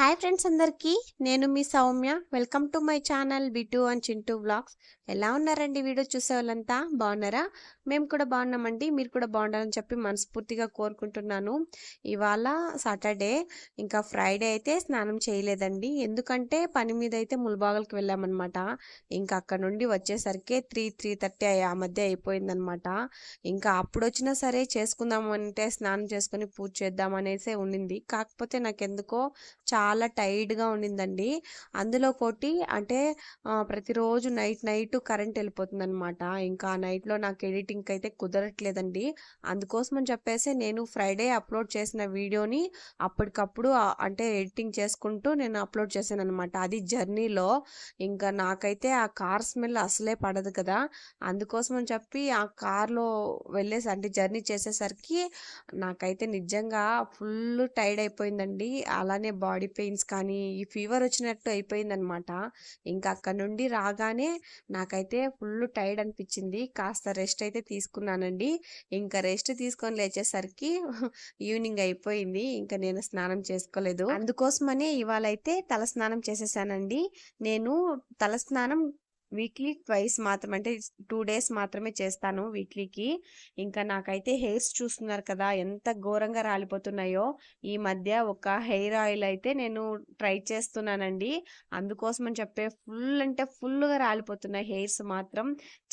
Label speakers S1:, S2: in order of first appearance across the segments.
S1: Hi friends అందరికీ నేను మీ Soumya. Welcome to my channel Bittu and Chintu blogs ఎలా ఉన్నారండి వీడియో చూసే వాళ్ళంతా? బాగున్నారా? మేము కూడా బాగున్నామండి. మీరు కూడా బాగుండాలని చెప్పి మనస్ఫూర్తిగా కోరుకుంటున్నాను. ఇవాళ సాటర్డే ఇంకా ఫ్రైడే అయితే స్నానం చేయలేదండి. ఎందుకంటే పని మీద అయితే ముల్బాగల్కి వెళ్ళామన్నమాట. ఇంకా అక్కడ నుండి వచ్చేసరికి త్రీ త్రీ థర్టీ ఆ మధ్య అయిపోయిందనమాట ఇంకా అప్పుడు వచ్చినా సరే చేసుకుందామంటే స్నానం చేసుకొని పూజ చేద్దాం అనేసి ఉండింది. కాకపోతే నాకెందుకో చాలా చాలా టైర్డ్గా ఉండిందండి. అందులో ఒకటి అంటే ప్రతిరోజు నైట్ నైట్ కరెంట్ వెళ్ళిపోతుంది అనమాట ఇంకా ఆ నైట్లో నాకు ఎడిటింగ్ అయితే కుదరట్లేదండి. అందుకోసం అని చెప్పేసి నేను ఫ్రైడే అప్లోడ్ చేసిన వీడియోని అప్పటికప్పుడు అంటే ఎడిటింగ్ చేసుకుంటూ నేను అప్లోడ్ చేశాను అనమాట అది జర్నీలో. ఇంకా నాకైతే ఆ కార్ స్మెల్ అసలే పడదు కదా. అందుకోసం అని చెప్పి ఆ కార్లో వెళ్ళేసి అంటే జర్నీ చేసేసరికి నాకైతే నిజంగా ఫుల్ టైర్డ్ అయిపోయిందండి. అలానే బాడీ పెయిన్స్ కానీ ఈ ఫీవర్ వచ్చినట్టు అయిపోయిందనమాట ఇంకా అక్కడ నుండి రాగానే నాకైతే ఫుల్ టైర్డ్ అనిపించింది. కాస్త రెస్ట్ అయితే తీసుకున్నానండి. ఇంకా రెస్ట్ తీసుకొని లేచేసరికి ఈవినింగ్ అయిపోయింది. ఇంకా నేను స్నానం చేసుకోలేదు. అందుకోసమనే ఇవాళ అయితే తల స్నానం చేసేసానండి. నేను తల స్నానం వీక్లీ ట్వైస్ మాత్రం అంటే టూ డేస్ మాత్రమే చేస్తాను వీక్లీకి. ఇంకా నాకైతే హెయిర్స్ చూస్తున్నారు కదా ఎంత ఘోరంగా రాలిపోతున్నాయో. ఈ మధ్య ఒక హెయిర్ ఆయిల్ అయితే నేను ట్రై చేస్తున్నానండి. అందుకోసం అని చెప్పే ఫుల్ అంటే ఫుల్గా రాలిపోతున్నాయి హెయిర్స్ మాత్రం.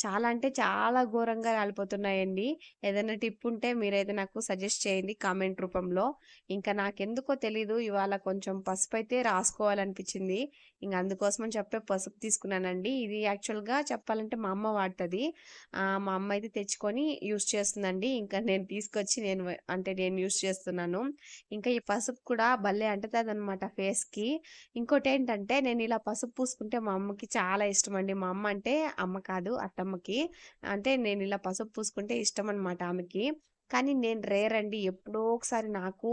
S1: చాలా అంటే చాలా ఘోరంగా రాలిపోతున్నాయండి. ఏదైనా టిప్ ఉంటే మీరైతే నాకు సజెస్ట్ చేయండి కామెంట్ రూపంలో. ఇంకా నాకెందుకో తెలీదు ఇవాళ కొంచెం పసుపు అయితే రాసుకోవాలనిపించింది. ఇంకా అందుకోసం అని చెప్పే పసుపు తీసుకున్నానండి. ఇది యాక్చువల్గా చెప్పాలంటే మా అమ్మ వాడుతుంది. మా అమ్మ అయితే తెచ్చుకొని యూస్ చేస్తుందండి. ఇంకా నేను తీసుకొచ్చి నేను అంటే నేను యూస్ చేస్తున్నాను. ఇంకా ఈ పసుపు కూడా భలే అంటుతుంది అనమాట ఫేస్కి. ఇంకోటి ఏంటంటే నేను ఇలా పసుపు పూసుకుంటే మా అమ్మకి చాలా ఇష్టం అండి మా అమ్మ అంటే అమ్మ కాదు అత్తమ్మకి. అంటే నేను ఇలా పసుపు పూసుకుంటే ఇష్టం అనమాట ఆమెకి. కానీ నేను రేర్ అండి. ఎప్పుడో ఒకసారి నాకు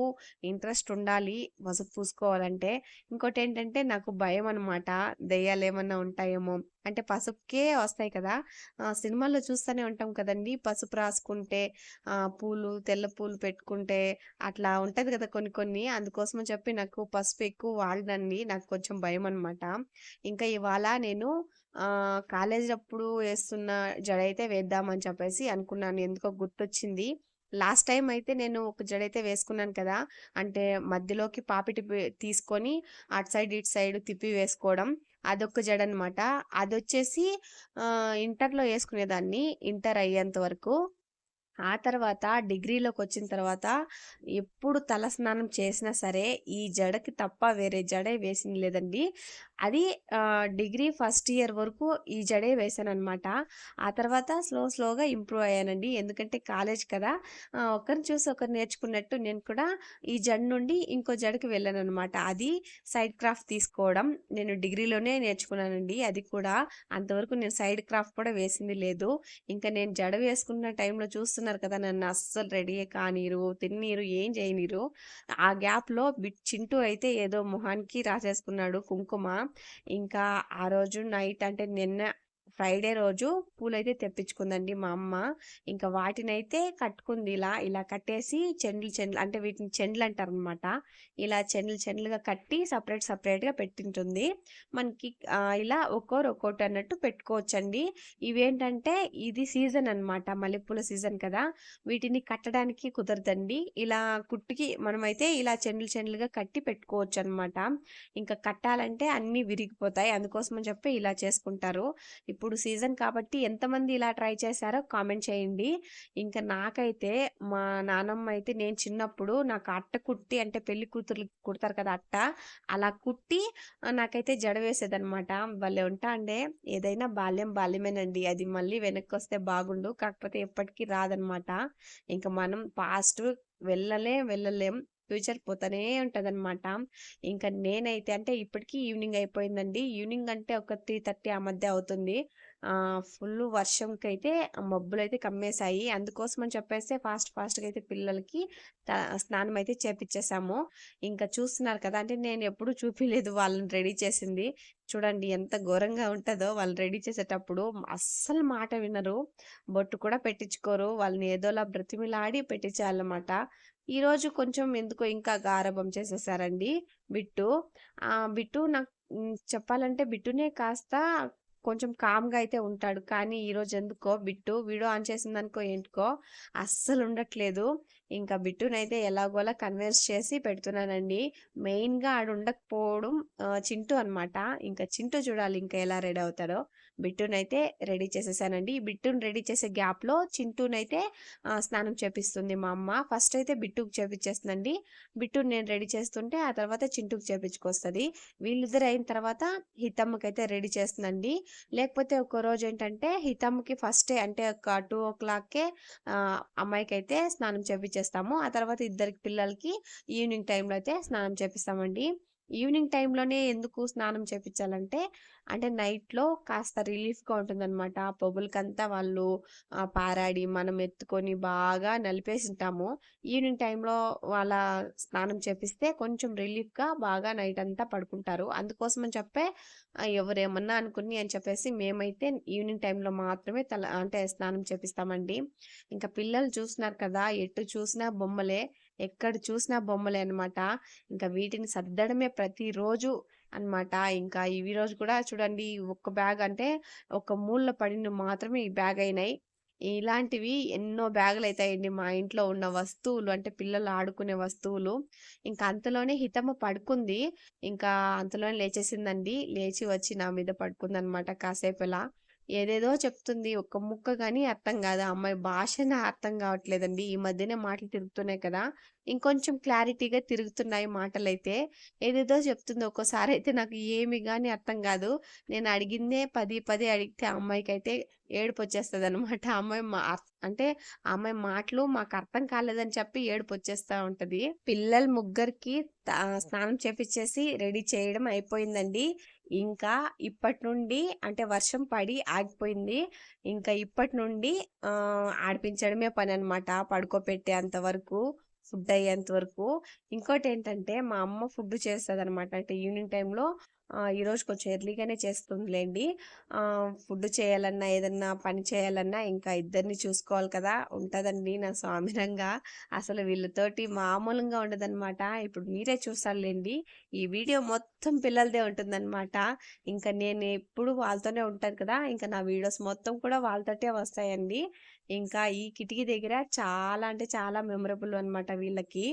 S1: ఇంట్రెస్ట్ ఉండాలి పసుపు పూసుకోవాలంటే. ఇంకోటి ఏంటంటే నాకు భయం అనమాట దెయ్యాలు ఏమన్నా ఉంటాయేమో. అంటే పసుపుకే వస్తాయి కదా. సినిమాల్లో చూస్తూనే ఉంటాం కదండి. పసుపు రాసుకుంటే పూలు తెల్ల పూలు పెట్టుకుంటే అట్లా ఉంటుంది కదా కొన్ని కొన్ని. అందుకోసం చెప్పి నాకు పసుపు ఎక్కువ వాడనండి. నాకు కొంచెం భయం అనమాట ఇంకా ఇవాళ నేను కాలేజీ అప్పుడు వేస్తున్న జడ అయితే వేద్దామని చెప్పేసి అనుకున్నాను. ఎందుకో గుర్తొచ్చింది. లాస్ట్ టైం అయితే నేను ఒక జడ అయితే వేసుకున్నాను కదా. అంటే మధ్యలోకి పాపిటి తీసుకొని అటు సైడ్ ఇటు సైడ్ తిప్పి వేసుకోవడం. అదొక జడ అనమాట అది వచ్చేసి ఇంటర్లో వేసుకునేదాన్ని ఇంటర్ అయ్యేంత వరకు. ఆ తర్వాత డిగ్రీలోకి వచ్చిన తర్వాత ఎప్పుడు తల స్నానం చేసినా సరే ఈ జడకి తప్ప వేరే జడే వేసింది లేదండి. అది డిగ్రీ ఫస్ట్ ఇయర్ వరకు ఈ జడే వేసాను అనమాట ఆ తర్వాత స్లో స్లోగా ఇంప్రూవ్ అయ్యానండి. ఎందుకంటే కాలేజ్ కదా ఒకరిని చూసి ఒకరు నేర్చుకున్నట్టు నేను కూడా ఈ జడ నుండి ఇంకో జడకి వెళ్ళాను అనమాట అది సైడ్ క్రాఫ్ట్ తీసుకోవడం నేను డిగ్రీలోనే నేర్చుకున్నానండి. అది కూడా అంతవరకు నేను సైడ్ క్రాఫ్ట్ కూడా వేసింది లేదు. ఇంకా నేను జడ వేసుకున్న టైంలో చూస్తున్నాను చేస్తున్నారు కదా! నన్ను అస్సలు రెడీ కానీరు తిన్నీరు ఏం చేయనీరు. ఆ గ్యాప్లో బిట్ చింటూ అయితే ఏదో మొహానికి రాసేసుకున్నాడు కుంకుమ. ఇంకా ఆ రోజు నైట్ అంటే నిన్న ఫ్రైడే రోజు పూలైతే తెప్పించుకుందండి మా అమ్మ. ఇంకా వాటినైతే కట్టుకుంది ఇలా ఇలా కట్టేసి చెండ్లు చెండ్లు అంటే వీటిని చెండ్లు అంటారు అనమాట ఇలా చెండ్లు చెండ్లుగా కట్టి సపరేట్ సపరేట్గా పెట్టింటుంది. మనకి ఇలా ఒక్కోరు ఒక్కోటి అన్నట్టు పెట్టుకోవచ్చండి. ఇవేంటంటే ఇది సీజన్ అన్నమాట మల్లెపూల సీజన్ కదా. వీటిని కట్టడానికి కుదరదండి. ఇలా కుట్టుకి మనమైతే ఇలా చెండ్లు చెండ్లుగా కట్టి పెట్టుకోవచ్చు అనమాట ఇంకా కట్టాలంటే అన్నీ విరిగిపోతాయి. అందుకోసం అని చెప్పి ఇలా చేసుకుంటారు. ఇప్పుడు ఇప్పుడు సీజన్ కాబట్టి ఎంతమంది ఇలా ట్రై చేశారో కామెంట్ చేయండి. ఇంకా నాకైతే మా నానమ్మ అయితే నేను చిన్నప్పుడు నాకు అట్ట కుట్టి అంటే పెళ్ళి కూతురు కుడతారు కదా అట్ట అలా కుట్టి నాకైతే జడ వేసేదనమాట భలే ఉంటా అండే ఏదైనా బాల్యం బాల్యమేనండి. అది మళ్ళీ వెనక్కి వస్తే బాగుండు కాకపోతే ఎప్పటికీ రాదనమాట ఇంకా మనం పాస్ట్ వెళ్ళలే వెళ్ళలేం. ఫ్యూచర్ పోతూనే ఉంటదన్నమాట. ఇంకా నేనైతే అంటే ఇప్పటికీ ఈవినింగ్ అయిపోయిందండి. ఈవినింగ్ అంటే ఒక త్రీ థర్టీ ఆ మధ్య అవుతుంది. ఫుల్ వర్షంకి అయితే మబ్బులు అయితే కమ్మేశాయి. అందుకోసం అని చెప్పేస్తే ఫాస్ట్ ఫాస్ట్గా అయితే పిల్లలకి స్నానం అయితే చేపించేసాము ఇంకా చూస్తున్నారు కదా అంటే నేను ఎప్పుడు చూపించలేదు వాళ్ళని రెడీ చేసింది. చూడండి ఎంత ఘోరంగా ఉంటుందో వాళ్ళు రెడీ చేసేటప్పుడు. అస్సలు మాట వినరు. బొట్టు కూడా పెట్టించుకోరు. వాళ్ళని ఏదోలా బ్రతిమిలాడి పెట్టించాలన్నమాట. ఈరోజు కొంచెం ఎందుకో ఇంకా గారభం చేసేసారండి బిట్టు. ఆ బిట్టు నాకు చెప్పాలంటే బిట్టునే కాస్త కొంచెం కామ్‌గా అయితే ఉంటాడు. కానీ ఈరోజు ఎందుకో బిట్టు వీడియో ఆన్ చేసిందనుకో ఏంటికో అస్సలు ఉండట్లేదు. ఇంకా బిట్టునైతే ఎలాగోలా కన్వెన్స్ చేసి పెడుతున్నానండి. మెయిన్‌గా ఆడుండకపోవడం చింటూ అనమాట. ఇంకా చింటూ చూడాలి ఇంకా ఎలా రెడీ అవుతాడో. బిట్టునైతే రెడీ చేసేసానండి. ఈ బిట్టుని రెడీ చేసే గ్యాప్‌లో చింటూనైతే స్నానం చేపిస్తుంది మా అమ్మ. ఫస్ట్ అయితే బిట్టుకు చేపించేస్తుందండి బిట్టుని నేను రెడీ చేస్తుంటే ఆ తర్వాత చింటూకి చేపించుకొస్తుంది వీళ్ళిద్దరు అయిన తర్వాత హితమ్మకైతే రెడీ చేస్తుందండి. లేకపోతే ఒక రోజు ఏంటంటే హితమ్మకి ఫస్టే అంటే ఒక టూ ఓ క్లాక్‌కే అమ్మాయికైతే స్నానం చేపిచ్చేస్తాము. ఆ తర్వాత ఇద్దరికి పిల్లలకి ఈవినింగ్ టైంలో అయితే స్నానం చేపిస్తామండి. ఈవినింగ్ టైంలోనే ఎందుకు స్నానం చేపించాలంటే అంటే నైట్‌లో కాస్త రిలీఫ్‌గా ఉంటుందనమాట. పొగులకంతా వాళ్ళు పారాడి, మనం ఎత్తుకొని బాగా నలిపేసింటాము. ఈవినింగ్ టైంలో వాళ్ళ స్నానం చేపిస్తే కొంచెం రిలీఫ్‌గా బాగా నైట్ అంతా పడుకుంటారు. అందుకోసమని చెప్పే ఎవరేమన్నా అనుకుని అని చెప్పేసి మేమైతే ఈవినింగ్ టైంలో మాత్రమే తల అంటే స్నానం చేపిస్తామండి. ఇంకా పిల్లలు చూస్తున్నారు కదా! ఎటు చూసినా బొమ్మలే. ఎక్కడ చూసినా బొమ్మలే అనమాట. ఇంకా వీటిని సర్దడమే ప్రతిరోజు అనమాట. ఇంకా ఈ రోజు కూడా చూడండి ఒక్క బ్యాగ్ అంటే ఒక మూల పడిన మాత్రమే ఈ బ్యాగ్ అయినాయి. ఇలాంటివి ఎన్నో బ్యాగులు అవుతాయండి మా ఇంట్లో ఉన్న వస్తువులు అంటే పిల్లలు ఆడుకునే వస్తువులు. ఇంకా అంతలోనే హితమ్మ పడుకుంది. ఇంకా అంతలోనే లేచేసిందండి. లేచి వచ్చి నా మీద పడుకుందనమాట కాసేపలా. ఏదేదో చెప్తుంది. ఒక్క ముక్క కానీ అర్థం కాదు. ఆ అమ్మాయి భాషనే అర్థం కావట్లేదండి. ఈ మధ్యనే మాటలు తిరుగుతున్నాయి కదా! ఇంకొంచెం క్లారిటీగా తిరుగుతున్నాయి మాటలైతే. ఏదేదో చెప్తుంది. ఒక్కోసారి అయితే నాకు ఏమి కానీ అర్థం కాదు. నేను అడిగిందే పది పది అడిగితే అమ్మాయికి అయితే ఏడుపు వచ్చేస్తుంది ఆ అమ్మాయి మా అంటే అమ్మాయి మాటలు మాకు అర్థం కాలేదని చెప్పి ఏడుపొచ్చేస్తా ఉంటుంది పిల్లలు ముగ్గురికి స్నానం చేపించేసి రెడీ చేయడం అయిపోయిందండి. ఇంకా ఇప్పటి నుండి అంటే వర్షం పడి ఆగిపోయింది. ఇంకా ఇప్పటి నుండి ఆడిపించడమే పని అనమాట పడుకోపెట్టేంత వరకు. ఫుడ్ అయ్యేంత వరకు. ఇంకోటి ఏంటంటే మా అమ్మ ఫుడ్ అనమాట అంటే ఈవినింగ్ టైంలో ఈరోజు కొంచెం ఎర్లీగానే చేస్తుందిలేండి. ఫుడ్ చేయాలన్నా, ఏదన్నా పని చేయాలన్నా ఇంకా ఇద్దరిని చూసుకోవాలి కదా! ఉంటుందండి నా స్వామిరంగా. అసలు వీళ్ళతోటి మామూలుగా ఉండదనమాట. ఇప్పుడు మీరే చూస్తారులేండి. ఈ వీడియో మొత్తం పిల్లలదే ఉంటుందన్నమాట ఇంకా నేను ఎప్పుడు వాళ్ళతోనే ఉంటాను కదా! ఇంకా నా వీడియోస్ మొత్తం కూడా వాళ్ళతోటే వస్తాయండి. ఇంకా ఈ కిటికీ దగ్గర చాలా అంటే చాలా మెమరబుల్ అనమాట వీళ్ళకి.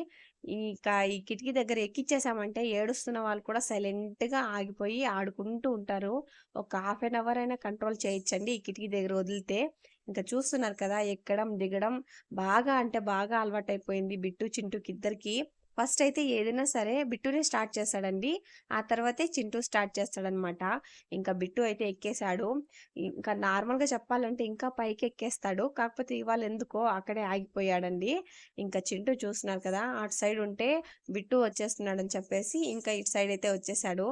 S1: ఇంకా ఈ కిటికీ దగ్గర ఎక్కిచ్చేసామంటే ఏడుస్తున్న వాళ్ళు కూడా సైలెంట్‌గా ఆగిపోయి ఆడుకుంటూ ఉంటారు. ఒక హాఫ్ అన్ అవర్ అయినా కంట్రోల్ చేయొచ్చండి ఈ కిటికీ దగ్గర వదిలితే. ఇంకా చూస్తున్నారు కదా! ఎక్కడం, దిగడం బాగా అంటే బాగా అలవాటైపోయింది బిట్టు, చింటూకి ఇద్దరికి ఫస్ట్ అయితే ఏదైనా సరే బిట్టునే స్టార్ట్ చేస్తాడండి. ఆ తర్వాతే చింటూ స్టార్ట్ చేస్తాడనమాట. ఇంకా బిట్టు అయితే ఎక్కేసాడు. ఇంకా నార్మల్‌గా చెప్పాలంటే ఇంకా పైకి ఎక్కేస్తాడు. కాకపోతే ఇవాళ ఎందుకో అక్కడే ఆగిపోయాడండి. ఇంకా చింటూ చూస్తున్నారు కదా! అటు సైడ్ ఉంటే బిట్టు వచ్చేస్తున్నాడని చెప్పేసి ఇంకా ఇటు సైడ్ అయితే వచ్చేసాడు.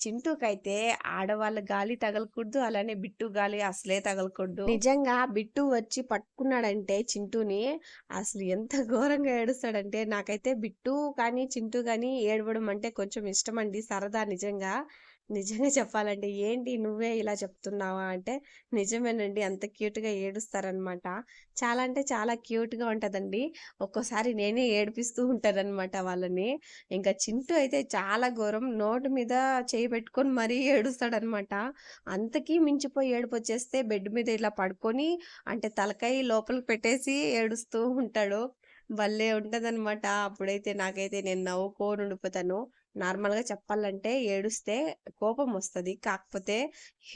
S1: చింటూకైతే ఆడవాళ్ళ గాలి తగలకూడదు. అలానే బిట్టు గాలి అసలే తగలకూడదు. నిజంగా బిట్టు వచ్చి పట్టుకున్నాడంటే చింటూని అసలు ఎంత ఘోరంగా ఏడుస్తాడంటే నాకైతే బిట్టు కానీ, చింటూ కానీ ఏడవడం అంటే కొంచెం ఇష్టం అండి సరదా నిజంగా. నిజంగా చెప్పాలంటే ఏంటి నువ్వే ఇలా చెప్తున్నావా అంటే నిజమేనండి అంత క్యూట్‌గా ఏడుస్తారనమాట. చాలా అంటే చాలా క్యూట్‌గా ఉంటుందండి ఒక్కోసారి నేనే ఏడిపిస్తూ ఉంటాననమాట వాళ్ళని. ఇంకా చింటూ అయితే చాలా ఘోరం. నోటి మీద చేయి పెట్టుకొని మరీ ఏడుస్తాడనమాట. అంతకీ మించిపోయి ఏడుపొచ్చేస్తే బెడ్ మీద ఇలా పడుకొని అంటే తలకాయ లోపలికి పెట్టేసి ఏడుస్తూ ఉంటాడు. భలే ఉంటదనమాట. అప్పుడైతే నాకైతే నేను నవ్వుకోని ఉండిపోతాను. నార్మల్‌గా చెప్పాలంటే ఏడుస్తే కోపం వస్తుంది కాకపోతే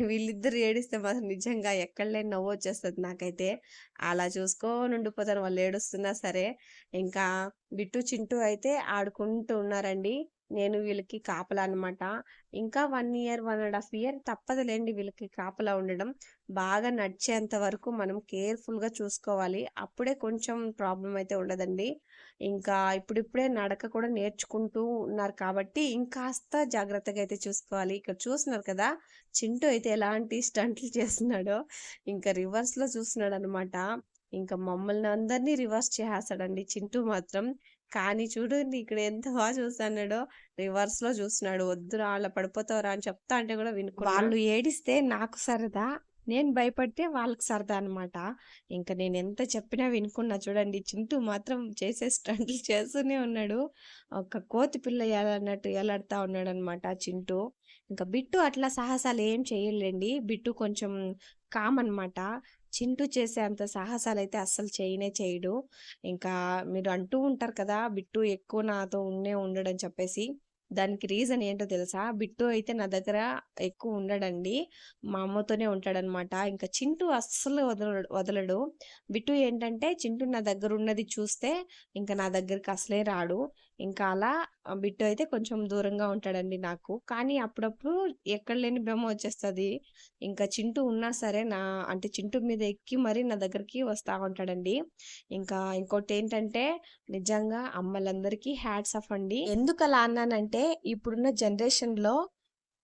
S1: వీళ్ళిద్దరు ఏడిస్తే మాత్రం నిజంగా ఎక్కడలేని నవ్వు వచ్చేస్తుంది నాకైతే. అలా చూసుకొని ఉండిపోతాను వాళ్ళు ఏడుస్తున్నా సరే. ఇంకా బిట్టు, చింటూ అయితే ఆడుకుంటూ ఉన్నారండి. నేను వీళ్ళకి కాపలా అనమాట. ఇంకా one year, one and half year తప్పదులేండి వీళ్ళకి కాపలా ఉండడం. బాగా నడిచేంత వరకు మనం కేర్‌ఫుల్‌గా చూసుకోవాలి. అప్పుడే కొంచెం ప్రాబ్లం అయితే ఉండదండి. ఇంకా ఇప్పుడిప్పుడే నడక కూడా నేర్చుకుంటూ ఉన్నారు కాబట్టి ఇంకాస్త జాగ్రత్తగా అయితే చూసుకోవాలి. ఇక్కడ చూస్తున్నారు కదా! చింటూ అయితే ఎలాంటి స్టంట్లు చేస్తున్నాడో. ఇంకా రివర్స్‌లో చూస్తున్నాడనమాట. ఇంకా మమ్మల్ని అందరినీ రివర్స్ చేసేస్తాడండి చింటూ మాత్రం. కానీ చూడండి ఇక్కడ ఎంత బాగా చూస్తున్నాడో రివర్స్‌లో చూస్తున్నాడు. "వద్దురా అలా పడిపోతావురా" అని చెప్తా అంటే కూడా వినుకో వాళ్ళు ఏడిస్తే నాకు సరదా. నేను భయపడితే వాళ్ళకి సరదా అనమాట. ఇంక ఎంత చెప్పినా వినుకున్నా చూడండి చింటూ మాత్రం చేసే స్టంట్లు చేస్తూనే ఉన్నాడు. ఒక కోతి పిల్ల ఎలాడినట్టు ఎలాడుతా ఉన్నాడనమాట చింటూ. ఇంకా బిట్టు అట్లా సాహసాలు ఏం చేయలేండి బిట్టు కొంచెం కామ్ అనమాట. చింటూ చేసే అంత అయితే అస్సలు చేయనే చేయడు. ఇంకా మీరు అంటూ ఉంటారు కదా! బిట్టు ఎక్కువ నాతో ఉండే ఉండడని చెప్పేసి. దానికి రీజన్ ఏంటో తెలుసా? బిట్టు అయితే నా దగ్గర ఎక్కువ ఉండడండి. మా అమ్మతోనే ఉంటాడనమాట. ఇంకా చింటూ అస్సలు వదలడు వదలడు. బిట్టు ఏంటంటే చింటూ నా దగ్గర ఉన్నది చూస్తే ఇంకా నా దగ్గరికి అసలే రాడు. ఇంకా అలా బిట్టు అయితే కొంచెం దూరంగా ఉంటాడండి నాకు. కానీ అప్పుడప్పుడు ఎక్కడ లేని భ్రమ వచ్చేస్తుంది ఇంకా చింటూ ఉన్నా సరే నా అంటే చింటూ మీద ఎక్కి మరీ నా దగ్గరికి వస్తా ఉంటాడండి. ఇంకా ఇంకోటి ఏంటంటే నిజంగా అమ్మలందరికీ హ్యాట్స్ ఆఫ్ అండి. ఎందుకలా అన్నానంటే ఇప్పుడున్న జనరేషన్‌లో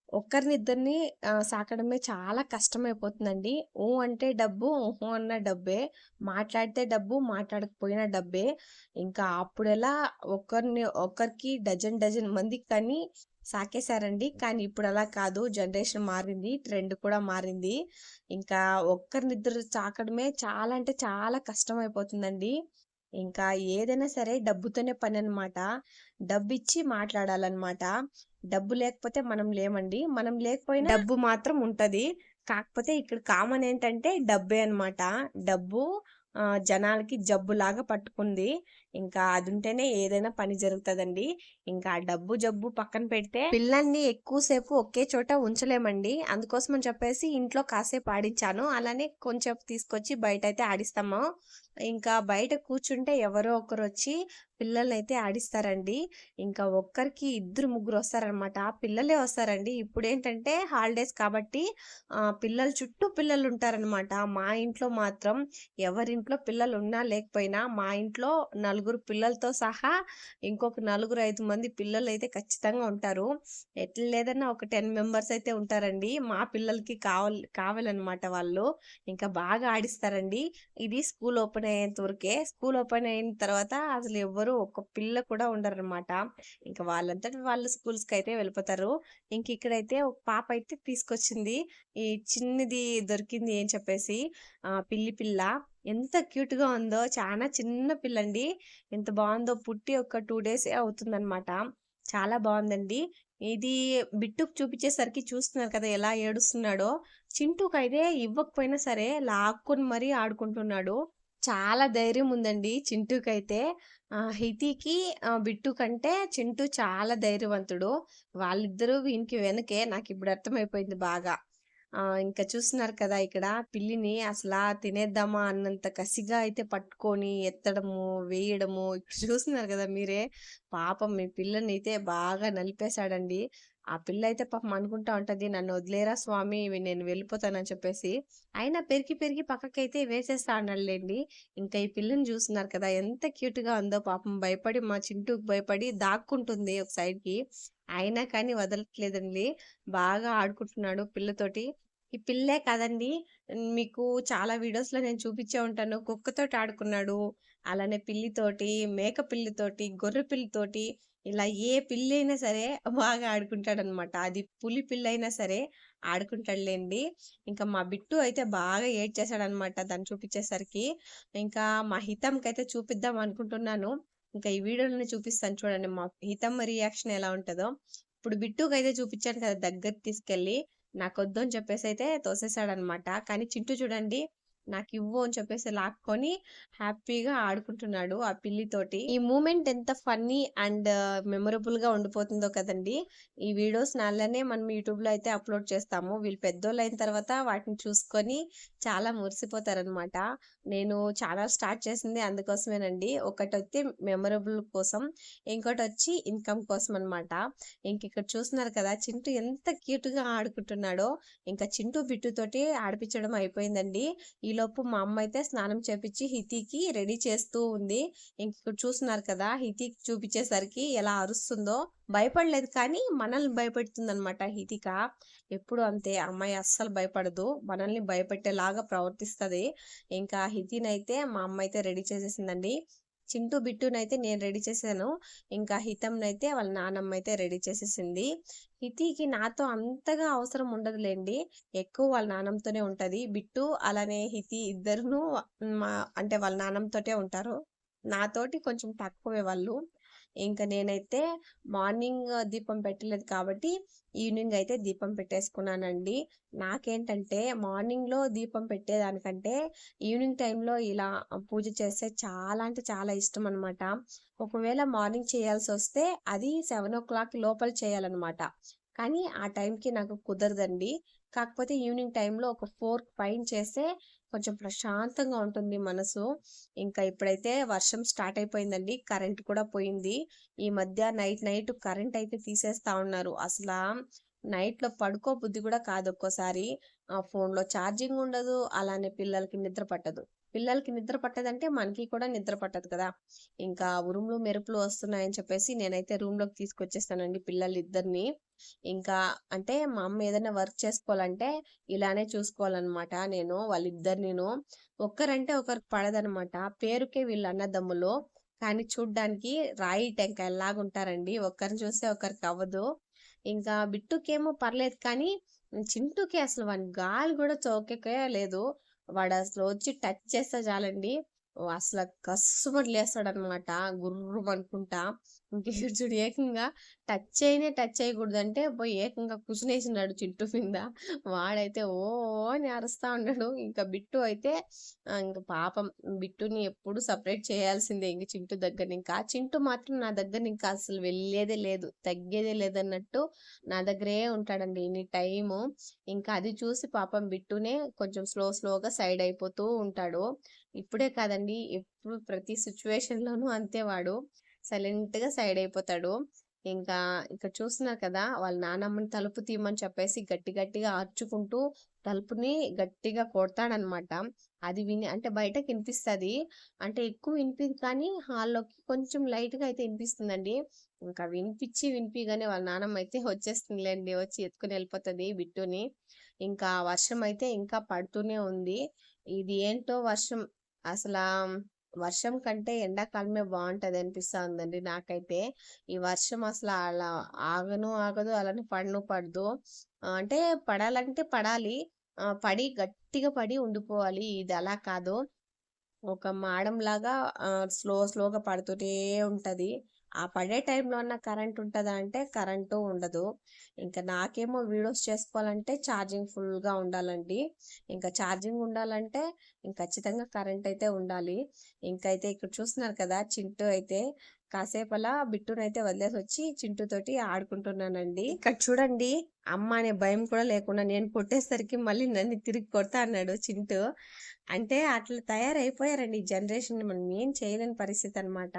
S1: ఒక్కరినిద్దరిని సాకడమే చాలా కష్టమైపోతుందండి. ఓ అంటే డబ్బు, ఓహో అన్న డబ్బే. మాట్లాడితే డబ్బు, మాట్లాడకపోయినా డబ్బే. ఇంకా అప్పుడెలా ఒకరిని ఒకరికి డజన్ డజన్ మందికి కానీ సాకేసారండి. కానీ ఇప్పుడలా కాదు. జనరేషన్ మారింది. ట్రెండ్ కూడా మారింది. ఇంకా ఒక్కరినిద్దరు సాకడమే చాలా అంటే చాలా కష్టమైపోతుందండి. ఇంకా ఏదైనా సరే డబ్బుతోనే పని అనమాట డబ్బు ఇచ్చి మాట్లాడాలన్నమాట డబ్బు లేకపోతే మనం లేమండి. మనం లేకపోయినా డబ్బు మాత్రం ఉంటది. కాకపోతే ఇక్కడ కామన్ ఏంటంటే డబ్బే అనమాట. డబ్బు ఆహ్, జనాలకి జబ్బులాగా పట్టుకుంది. ఇంకా అదుంటేనే ఏదైనా పని జరుగుతదండి. ఇంకా డబ్బు, జబ్బు పక్కన పెడితే పిల్లల్ని ఎక్కువ సేపు ఒకే చోట ఉంచలేమండి. అందుకోసం అని చెప్పేసి ఇంట్లో కాసేపు ఆడించాను. అలానే కొంచెం తీసుకొచ్చి బయట అయితే ఆడిస్తాము. ఇంకా బయట కూర్చుంటే ఎవరో ఒకరు వచ్చి పిల్లల్ని అయితే ఆడిస్తారండి. ఇంకా ఒక్కరికి ఇద్దరు, ముగ్గురు వస్తారనమాట పిల్లలే వస్తారండి. ఇప్పుడు ఏంటంటే హాలిడేస్ కాబట్టి పిల్లలు పిల్లల చుట్టూ పిల్లలుంటారనమాట. మా ఇంట్లో మాత్రం ఎవరింట్లో పిల్లలు ఉన్నా లేకపోయినా మా ఇంట్లో నలుగురు నలుగురు పిల్లలతో సహా ఇంకొక నలుగురు, ఐదు మంది పిల్లలు అయితే ఖచ్చితంగా ఉంటారు. ఎట్లా లేదన్నా ఒక 10 మెంబర్స్ అయితే ఉంటారండి. మా పిల్లలకి కావాలి కావాలన్నమాట వాళ్ళు. ఇంకా బాగా ఆడిస్తారండి. ఇది స్కూల్ ఓపెన్ అయ్యేంత వరకే. స్కూల్ ఓపెన్ అయిన తర్వాత అసలు ఎవ్వరు ఒక పిల్ల కూడా ఉండరనమాట. ఇంకా వాళ్ళంతట వాళ్ళు అయితే వెళ్ళిపోతారు. ఇంక ఇక్కడైతే ఒక పాప అయితే తీసుకొచ్చింది. ఈ చిన్నది దొరికింది అని చెప్పేసి పిల్లి పిల్ల. ఎంత క్యూట్‌గా ఉందో. చాలా చిన్న పిల్లండి. ఎంత బాగుందో పుట్టి ఒక టూ డేసే అవుతుందనమాట. చాలా బాగుందండి ఇది బిట్టుకు చూపించేసరికి చూస్తున్నారు కదా! ఎలా ఏడుస్తున్నాడో. చింటూకైతే ఇవ్వకపోయినా సరే లాక్కొని మరీ ఆడుకుంటున్నాడు. చాలా ధైర్యం ఉందండి చింటూకైతే. అయితే హితికి బిట్టు కంటే చింటూ చాలా ధైర్యవంతుడు. వాళ్ళిద్దరూ వీనికి వెనకే నాకు ఇప్పుడు అర్థమైపోయింది బాగా. ఇంకా చూస్తున్నారు కదా! ఇక్కడ పిల్లిని అసలా తినేద్దామా అన్నంత కసిగా అయితే పట్టుకొని ఎత్తడము, వేయడము ఇప్పుడు చూస్తున్నారు కదా మీరే. పాపం ఈ పిల్లనైతే బాగా నలిపేశాడండి. ఆ పిల్లయితే పాపం అనుకుంటా ఉంటది నన్ను వదిలేరా స్వామి నేను వెళ్ళిపోతానని చెప్పేసి. అయినా పెరిగి పెరిగి పక్కకైతే వేసేస్తా అన్నాళ్ళండి ఇంకా ఈ పిల్లని చూస్తున్నారు కదా! ఎంత క్యూట్‌గా ఉందో పాపం భయపడి మా చింటూకి భయపడి దాక్కుంటుంది ఒక సైడ్‌కి. అయినా కానీ వదలట్లేదండి. బాగా ఆడుకుంటున్నాడు పిల్లతోటి. ఈ పిల్లే కాదండి మీకు చాలా వీడియోస్‌లో నేను చూపించే ఉంటాను. కుక్కతోటి ఆడుకున్నాడు. అలానే పిల్లితోటి, మేక పిల్లితోటి, గొర్రె పిల్లితోటి ఇలా ఏ పిల్లైనా సరే బాగా ఆడుకుంటాడనమాట. అది పులి పిల్లైనా సరే ఆడుకుంటాడులేండి ఇంకా మా బిట్టు అయితే బాగా ఏడ్చేసాడనమాట దాన్ని చూపించేసరికి ఇంకా మా హితంకైతే చూపిద్దాం అనుకుంటున్నాను. ఇంకా ఈ వీడియోలోనే చూపిస్తాను చూడండి. మా హితం రియాక్షన్ ఎలా ఉంటుందో ఇప్పుడు బిట్టుకు అయితే చూపించాను కదా! దగ్గర తీసుకెళ్ళి నాకొద్దు అని అయితే తోసేసాడనమాట. కానీ చింటూ చూడండి నాకు ఇవ్వు అని చెప్పేసి లాక్కొని హ్యాపీగా ఆడుకుంటున్నాడు ఆ పిల్లితోటి. ఈ మూమెంట్ ఎంత ఫన్నీ అండ్ మెమొరబుల్గా ఉండిపోతుందో కదండీ! ఈ వీడియోస్ నాలనే మనం యూట్యూబ్లో అయితే అప్‌లోడ్ చేస్తాము. వీళ్ళు పెద్దోళ్ళయిన తర్వాత వాటిని చూసుకొని చాలా మురిసిపోతారనమాట. నేను ఛానల్ స్టార్ట్ చేసింది అందుకోసమేనండి. వస్తే మెమొరబుల్ కోసం. ఇంకోటి వచ్చి ఇన్‌కమ్ కోసం అనమాట. ఇంకిక్కడ చూస్తున్నారు కదా! చింటూ ఎంత క్యూట్గా ఆడుకుంటున్నాడో. ఇంకా చింటూ, బిట్టుతోటి ఆడిపించడం అయిపోయిందండి. ఈలోపు మా అమ్మ అయితే స్నానం చేపించి హితికి రెడీ చేస్తూ ఉంది. ఇంకిక్కడ చూస్తున్నారు కదా! హితికి చూపించేసరికి ఎలా అరుస్తుందో. భయపడలేదు కానీ మనల్ని భయపెడుతుందనమాట హితిక. ఎప్పుడు అంతే అమ్మాయి అస్సలు భయపడదు. మనల్ని భయపెట్టేలాగా ప్రవర్తిస్తుంది ఇంకా హితినైతే మా అమ్మ అయితే రెడీ చేసేసిందండి. చింటూ బిట్టునైతే నేను రెడీ చేశాను. ఇంకా హితంనైతే వాళ్ళ నానమ్మ అయితే రెడీ చేసేసింది. హితికి నాతో అంతగా అవసరం ఉండదులేండి ఎక్కువ వాళ్ళ నానంతోనే ఉంటది. బిట్టు అలానే హితి ఇద్దరును మా అంటే వాళ్ళ నానంతోటే ఉంటారు. నాతోటి కొంచెం తక్కువే వాళ్ళు. ఇంకా నేనైతే మార్నింగ్ దీపం పెట్టలేదు కాబట్టి ఈవినింగ్ అయితే దీపం పెట్టేసుకున్నానండి. నాకేంటంటే మార్నింగ్‌లో దీపం పెట్టేదానికంటే ఈవినింగ్ టైంలో ఇలా పూజ చేస్తే చాలా అంటే చాలా ఇష్టం అనమాట ఒకవేళ మార్నింగ్ చేయాల్సి వస్తే అది 7:00 లోపల చేయాలన్నమాట కానీ ఆ టైంకి నాకు కుదరదండి. కాకపోతే ఈవినింగ్ టైంలో ఒక ఫోర్ పైన చేస్తే కొంచెం ప్రశాంతంగా ఉంటుంది మనసు. ఇంకా ఇప్పుడైతే వర్షం స్టార్ట్ అయిపోయిందండి. కరెంట్ కూడా పోయింది. ఈ మధ్య నైట్ నైట్ కరెంట్ అయితే తీసేస్తా ఉన్నారు. అసలు నైట్‌లో పడుకో బుద్ధి కూడా కాదు ఒక్కోసారి. ఆ ఫోన్‌లో ఛార్జింగ్ ఉండదు. అలానే పిల్లలకి నిద్ర పట్టదు. పిల్లలకి నిద్ర పట్టదంటే మనకి కూడా నిద్ర పట్టదు కదా! ఇంకా ఉరుములు, మెరుపులు వస్తున్నాయని చెప్పేసి నేనైతే రూమ్లోకి తీసుకొచ్చేస్తానండి పిల్లలు ఇద్దరిని ఇంకా అంటే మా అమ్మ ఏదైనా వర్క్ చేసుకోవాలంటే ఇలానే చూసుకోవాలన్నమాట నేను వాళ్ళిద్దరినిను. ఒక్కరంటే ఒకరికి పడదనమాట. పేరుకే వీళ్ళు అన్నదమ్ములు. కానీ చూడ్డానికి రాయి టెంకాయ ఉంటారండి ఒక్కరిని చూస్తే ఒకరికి అవ్వదు. ఇంకా బిట్టుకేమో పర్లేదు కానీ చింటూకి అసలు వాని గాలి కూడా సోకేకే లేదు. వాడసలు వచ్చి టచ్ చేస్తే చాలండి అసల కస్సుమని లేస్తాడనమాట. గుర్రం అనుకుంటా ఈడు చూడు ఏకంగా టచ్ అయినే టచ్ చేయకూడదంటే పోయి ఏకంగా కుసునేసినాడు చింటూ మీద. వాడైతే ఓ అని అరుస్తా ఉన్నాడు. ఇంకా బిట్టు అయితే ఇంకా పాపం బిట్టుని ఎప్పుడు సపరేట్ చేయాల్సిందే ఇంక చింటూ ఇంకా చింటూ మాత్రం నా దగ్గర ఇంకా అసలు వెళ్ళేదే లేదు. తగ్గేదే లేదన్నట్టు నా దగ్గరే ఉంటాడండి ఎనీ టైము. ఇంకా అది చూసి పాపం బిట్టునే కొంచెం స్లో స్లోగా సైడ్ అయిపోతూ ఉంటాడు. ఇప్పుడే కాదండి ఎప్పుడు ప్రతి సిట్యుయేషన్‌లోనూ అంతే వాడు. సైలెంట్‌గా సైడ్ అయిపోతాడు. ఇంకా ఇక్కడ చూస్తున్నారు కదా! వాళ్ళ నానమ్మని తలుపు తీయమని చెప్పేసి గట్టి గట్టిగా ఆర్చుకుంటూ తలుపుని గట్టిగా కొడతాడనమాట. అది విని అంటే బయట వినిపిస్తుంది అంటే ఎక్కువ వినిపిది కానీ హాల్‌లోకి కొంచెం లైట్‌గా అయితే వినిపిస్తుందండి ఇంకా వినిపిచ్చి వినిపిగానే వాళ్ళ నానమ్మ అయితే వచ్చేస్తుందిలేండి వచ్చి ఎత్తుకొని వెళ్ళిపోతుంది బిట్టుని. ఇంకా వర్షం అయితే ఇంకా పడుతూనే ఉంది. ఇది ఏంటో వర్షం అసలా వర్షం కంటే ఎండాకాలమే బాగుంటుంది అనిపిస్తా ఉందండి నాకైతే. ఈ వర్షం అసలు అలా ఆగను ఆగదు. అలానే పడను పడదు. అంటే పడాలంటే పడాలి. పడి గట్టిగా పడి ఉండిపోవాలి. ఇది అలా కాదు. ఒక మాడంలాగా లాగా స్లో స్లోగా పడుతూనే ఉంటది. ఆ పడే టైంలో అన్నా కరెంట్ ఉంటుందా అంటే కరెంటు ఉండదు. ఇంకా నాకేమో వీడియోస్ చేసుకోవాలంటే ఛార్జింగ్ ఫుల్‌గా ఉండాలండి. ఇంకా ఛార్జింగ్ ఉండాలంటే ఇంక ఖచ్చితంగా కరెంట్ అయితే ఉండాలి. ఇంకైతే ఇక్కడ చూస్తున్నారు కదా! చింటూ అయితే కాసేపలా బిట్టునైతే వదిలేసి వచ్చి చింటూతోటి ఆడుకుంటున్నానండి. ఇక్కడ చూడండి అమ్మ అనే భయం కూడా లేకుండా నేను కొట్టేసరికి మళ్ళీ నన్ను తిరిగి కొడతా అన్నాడు చింటూ. అంటే అట్లా తయారైపోయారండి ఈ జనరేషన్. మనం ఏం చేయలేని పరిస్థితనమాట.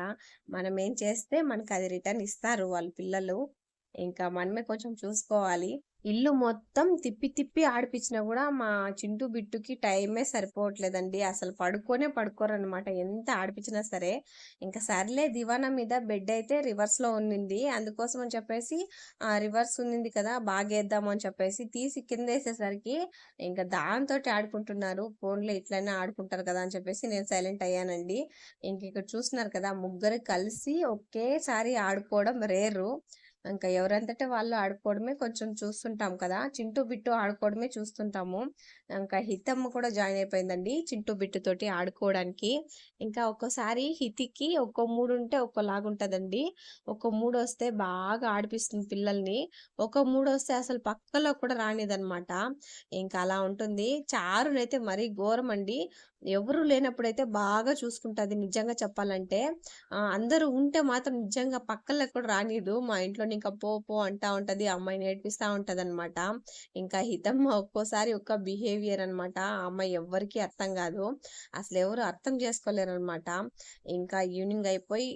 S1: మనం ఏం చేస్తే మనకది రిటర్న్ ఇస్తారు వాళ్ళ పిల్లలు. ఇంకా మనమే కొంచెం చూసుకోవాలి. ఇల్లు మొత్తం తిప్పి తిప్పి ఆడిపించినా కూడా మా చింటూ, బిట్టుకి టైమే సరిపోవట్లేదండి. అసలు పడుకోనే పడుకోరనమాట. ఎంత ఆడిపించినా సరే. ఇంకా సర్లే దివానా మీద బెడ్ అయితే రివర్స్‌లో ఉన్నింది. అందుకోసం అని చెప్పేసి రివర్స్ ఉన్నింది కదా! బాగేద్దాము అని చెప్పేసి తీసి కిందేసేసరికి ఇంకా దాంతోటి ఆడుకుంటున్నారు. ఫోన్లో ఇట్లనే ఆడుకుంటారు కదా! అని చెప్పేసి నేను సైలెంట్ అయ్యానండి. ఇంక ఇక్కడ చూస్తున్నారు కదా! ముగ్గురు కలిసి ఒకేసారి ఆడుకోవడం రేరు. ఇంకా ఎవరంతట వాళ్ళు ఆడుకోవడమే కొంచెం చూస్తుంటాం కదా! చింటూ, బిట్టు ఆడుకోవడమే చూస్తుంటాము. ఇంకా హితమ్మ కూడా జాయిన్ అయిపోయిందండి చింటూ, బిట్టుతోటి ఆడుకోవడానికి. ఇంకా ఒక్కోసారి హితికి ఒక్కో మూడు మూడుంటే ఒక్కోలాగుంటదండి. ఒక్కో వస్తే బాగా ఆడిపిస్తుంది పిల్లల్ని. ఒక్కో వస్తే అసలు పక్కలో కూడా రానిదనమాట. ఇంకా అలా ఉంటుంది. చారునైతే మరీ ఘోరమండి. ఎవరు లేనప్పుడైతే బాగా చూసుకుంటుంది నిజంగా చెప్పాలంటే. అందరూ ఉంటే మాత్రం నిజంగా పక్కలకు కూడా రానీదు. మా ఇంట్లోని ఇంకా పో పో అంటా ఉంటది. ఆ నేర్పిస్తూ ఏడిపిస్తా ఉంటదనమాట. ఇంకా హితమ్మ ఒక్కోసారి ఒక్క బిహేవియర్ అనమాట. ఆ అమ్మాయి ఎవ్వరికీ అర్థం కాదు అసలు ఎవరు అర్థం చేసుకోలేరు అనమాట ఇంకా ఈవినింగ్ అయిపోయి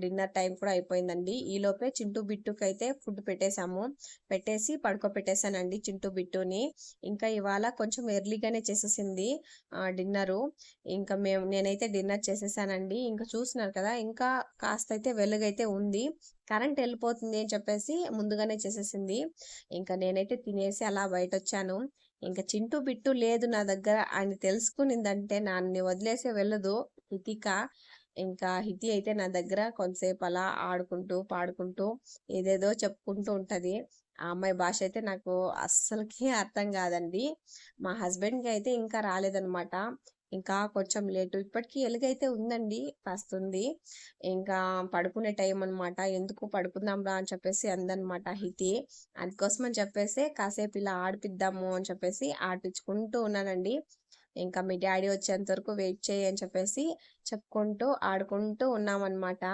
S1: డిన్నర్ టైం కూడా అయిపోయిందండి. ఈలోపే చింటూ, బిట్టుకైతే ఫుడ్ పెట్టేసాము. పెట్టేసి పడుకోబెట్టేసానండి చింటూ, బిట్టుని. ఇంకా ఇవాళ కొంచెం ఎర్లీగానే చేసేసింది డిన్నరు. ఇంకా మేము నేనైతే డిన్నర్ చేసేసానండి. ఇంకా చూసినారు కదా! ఇంకా కాస్త అయితే వెలుగైతే ఉంది. కరెంట్ వెళ్ళిపోతుంది అని చెప్పేసి ముందుగానే చేసేసింది. ఇంకా నేనైతే తినేసి అలా బయట వచ్చాను ఇంకా చింటూ, బిట్టు లేదు నా దగ్గర అని తెలుసుకునిందంటే నన్ను వదిలేసి వెళ్ళదు హితిక. ఇంకా హితి అయితే నా దగ్గర కొంతసేపు అలా ఆడుకుంటూ, పాడుకుంటూ ఏదేదో చెప్పుకుంటూ ఉంటుంది ఆ అమ్మాయి భాష అయితే నాకు అస్సలకి అర్థం కాదండి. మా హస్బెండ్‌కి అయితే ఇంకా రాలేదనమాట. ఇంకా కొంచెం లేటు. ఇప్పటికీ ఎలుగైతే ఉందండి. వస్తుంది ఇంకా పడుకునే టైం అనమాట. ఎందుకు పడుకుందాంరా అని చెప్పేసి అందనమాట హితి. అందుకోసమని చెప్పేసి కాసేపు ఇలా ఆడిపిద్దాము అని చెప్పేసి ఆడిపించుకుంటూ ఉన్నానండి. ఇంకా మీ డాడీ వచ్చేంత వరకు వెయిట్ చేయి అని చెప్పేసి చెప్పుకుంటూ, ఆడుకుంటూ ఉన్నామన్నమాట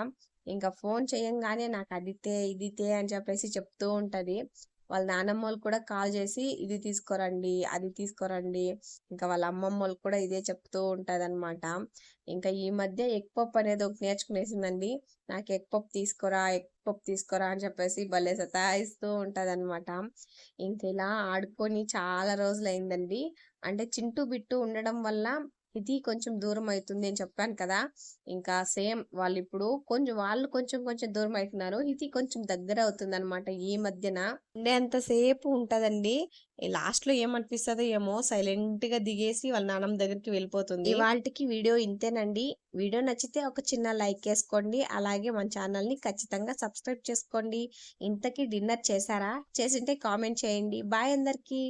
S1: ఇంకా ఫోన్ చేయంగానే నాకు అదితే ఇదితే అని చెప్పేసి చెప్తూ ఉంటుంది వాళ్ళ నానమ్మోళ్ళు కూడా కాల్ చేసి ఇది తీసుకోరండి అది తీసుకోరండి ఇంకా వాళ్ళ అమ్మమ్మోళ్ళకి కూడా ఇదే చెప్తూ ఉంటదనమాట. ఇంకా ఈ మధ్య ఎగ్ పప్ అనేది ఒకటి నేర్చుకునేసిందండి. నాకు ఎగ్ పప్ తీసుకోరా ఎగ్ పప్ తీసుకోరా అని చెప్పేసి భలే సతాయిస్తూ ఉంటదనమాట. ఇంకా ఇలా ఆడుకొని చాలా రోజులైందండి అంటే చింటూ, బిట్టు ఉండడం వల్ల ఇది కొంచెం దూరం అవుతుంది అని చెప్పాను కదా! ఇంకా సేమ్ వాళ్ళు ఇప్పుడు కొంచెం వాళ్ళు కొంచెం కొంచెం దూరం అయితున్నారు. ఇది కొంచెం దగ్గర అవుతుందనమాట ఈ మధ్యన. ఉండేంతసేపు ఉంటదండి లాస్ట్ లాస్ట్‌లో ఏమనిపిస్తుందో ఏమో సైలెంట్‌గా దిగేసి వాళ్ళ నాన్నమ్మ దగ్గరికి వెళ్ళిపోతుంది. వాళ్ళకి వీడియో ఇంతేనండి. వీడియో నచ్చితే ఒక చిన్న లైక్ వేసుకోండి అలాగే మన ఛానల్‌ని ఖచ్చితంగా సబ్స్క్రైబ్ చేసుకోండి. ఇంతకీ డిన్నర్ చేశారా? చేసింటే కామెంట్ చేయండి. బాయ్ అందరికీ.